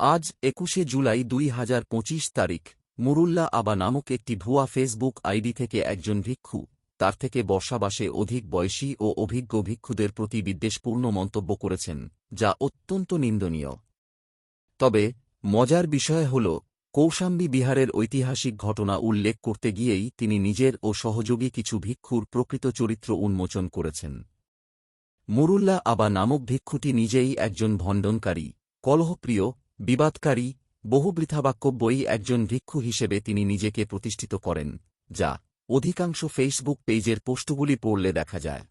আজ একুশে জুলাই দুই হাজার পঁচিশ তারিখ। মুরুল্লা আবা নামক একটি ভুয়া ফেসবুক আইডি থেকে একজন ভিক্ষু, তার থেকে বর্ষাবাসে অধিক বয়সী ও অভিজ্ঞ ভিক্ষুদের প্রতি বিদ্বেষপূর্ণ মন্তব্য করেছেন, যা অত্যন্ত নিন্দনীয়। তবে, মজার বিষয় হল, কৌশাম্বী বিহারের ঐতিহাসিক ঘটনা উল্লেখ করতে গিয়েই তিনি নিজের ও সহযোগী কিছু ভিক্ষুর প্রকৃত চরিত্র উন্মোচন করেছেন। মুরুল্লা আবা নামক ভিক্ষুটি নিজেই একজন ভণ্ডনকারী, কলহপ্রিয় বিবাদকারী বহুবৃথাবাক্যব্যয়ী একজন ভিক্ষু হিসেবে তিনি নিজেকে প্রতিষ্ঠিত করেন, যা অধিকাংশ ফেসবুক পেজের পোস্টগুলি পড়লে দেখা যায়।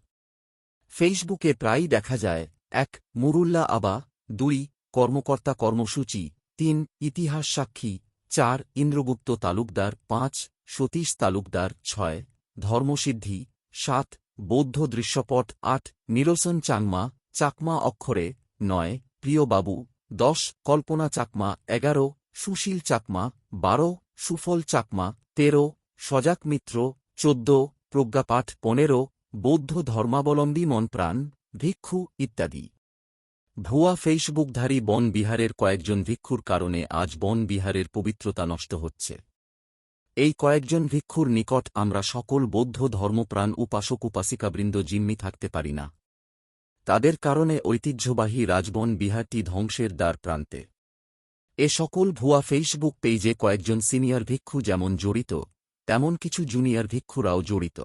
ফেসবুকে প্রায়ই দেখা যায়, এক, মুরুল্লা আবা, দুই, কর্মকর্তা কর্মসূচি, তিন, ইতিহাস সাক্ষী, চার, ইন্দ্রগুপ্ত তালুকদার, পাঁচ, সতীশ তালুকদার, ছয়, ধর্মসিদ্ধি, সাত, বৌদ্ধ দৃশ্যপট, আট নিরসন চাংমা চাকমা অক্ষরে, নয় প্রিয় বাবু দশ, কল্পনা চাকমা, এগারো, সুশীল চাকমা, বারো, সুফল চাকমা, তেরো সজাক মিত্র, চোদ্দ, প্রজ্ঞাপাঠ, পনেরো, বৌদ্ধ ধর্মাবলম্বী মনপ্রাণ, ভিক্ষু ইত্যাদি। ভুয়া ফেসবুকধারী বন বিহারের কয়েকজন ভিক্ষুর কারণে আজ বন বিহারের পবিত্রতা নষ্ট হচ্ছে। এই কয়েকজন ভিক্ষুর নিকট আমরা সকল বৌদ্ধ ধর্মপ্রাণ উপাসক উপাসিকাবৃন্দ জিম্মি থাকতে পারি না। তাদের কারণে ঐতিহ্যবাহী রাজবন বিহারটি ধ্বংসের দ্বার প্রান্তে। এ সকল ভুয়া ফেসবুক পেজে কয়েকজন সিনিয়র ভিক্ষু যেমন জড়িত, তেমন কিছু জুনিয়র ভিক্ষুরাও জড়িত।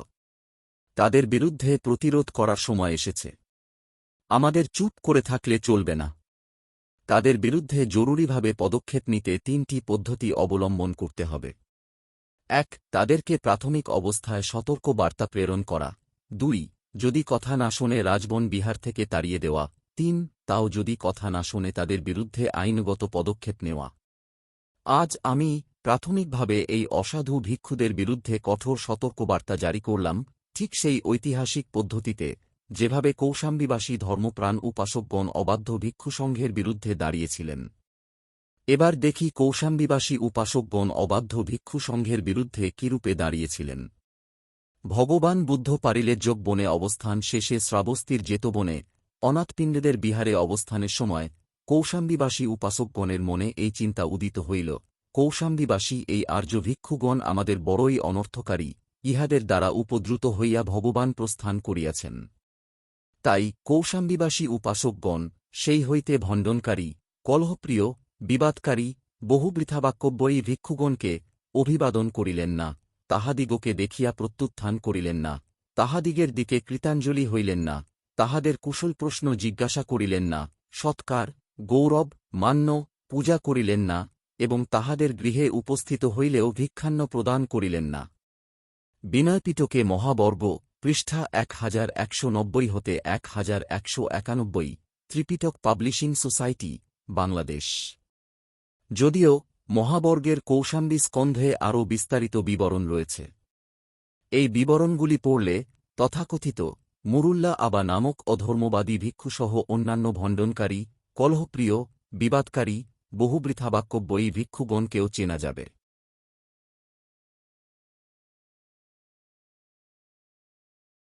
তাদের বিরুদ্ধে প্রতিরোধ করার সময় এসেছে। আমাদের চুপ করে থাকলে চলবে না। তাদের বিরুদ্ধে জরুরিভাবে পদক্ষেপ নিতে তিনটি পদ্ধতি অবলম্বন করতে হবে। এক, তাদেরকে প্রাথমিক অবস্থায় সতর্ক বার্তা প্রেরণ করা। দুই যদি কথা না শোনে রাজবন বিহার থেকে তাড়িয়ে দেওয়া। তিন, তাও যদি কথা না শোনে তাদের বিরুদ্ধে আইনগত পদক্ষেপ নেওয়া। আজ আমি প্রাথমিকভাবে এই অসাধু ভিক্ষুদের বিরুদ্ধে কঠোর সতর্কবার্তা জারি করলাম, ঠিক সেই ঐতিহাসিক পদ্ধতিতে, যেভাবে কৌশাম্বীবাসী ধর্মপ্রাণ উপাসকগণ অবাধ্য ভিক্ষুসংঘের বিরুদ্ধে দাঁড়িয়েছিলেন। এবার দেখি কৌশাম্বীবাসী উপাসকগণ অবাধ্য ভিক্ষুসংঘের বিরুদ্ধে কীরূপে দাঁড়িয়েছিলেন। ভগবান বুদ্ধ পারিলেজ্জক বনে অবস্থান শেষে শ্রাবস্তির জেতবনে অনাথপিণ্ডেদের বিহারে অবস্থানের সময় কৌশাম্বীবাসী উপাসকগণের মনে এই চিন্তা উদিত হইল। কৌশাম্বীবাসী এই আর্য ভিক্ষুগণ আমাদের বড়ই অনর্থকারী, ইহাদের দ্বারা উপদ্রুত হইয়া ভগবান প্রস্থান করিয়াছেন। তাই কৌশাম্বীবাসী উপাসকগণ সেই হইতে ভণ্ডনকারী, কলহপ্রিয়, বিবাদকারী বহু বৃথাবাক্যব্যয়ী ভিক্ষুগণকে অভিবাদন করিলেন না। তাহাদিগকে দেখিয়া প্রত্যুত্থান করিলেন না, তাহাদিগের দিকে কৃতাঞ্জলি হইলেন না, তাহাদের কুশল প্রশ্ন জিজ্ঞাসা করিলেন না, সৎকার, গৌরব, মান্য, পূজা করিলেন না, এবং তাহাদের গৃহে উপস্থিত হইলেও ভিক্ষান্ন প্রদান করিলেন না। বিনয়পিটকে মহাবর্গ, পৃষ্ঠা এক হাজার একশো নব্বই হতে এক হাজার একশো একানব্বই, ত্রিপিটক পাবলিশিং সোসাইটি, বাংলাদেশ। যদিও মহাবর্গের কৌশাম্বী স্কন্ধে আরও বিস্তারিত বিবরণ রয়েছে। এই বিবরণগুলি পড়লে তথাকথিত মুরুল্লা আবা নামক অধর্মবাদী ভিক্ষুসহ অন্যান্য ভণ্ডনকারী, কলহপ্রিয়, বিবাদকারী বহুবৃথাবাক্যব্যয়ী ভিক্ষুগণকেও চেনা যাবে।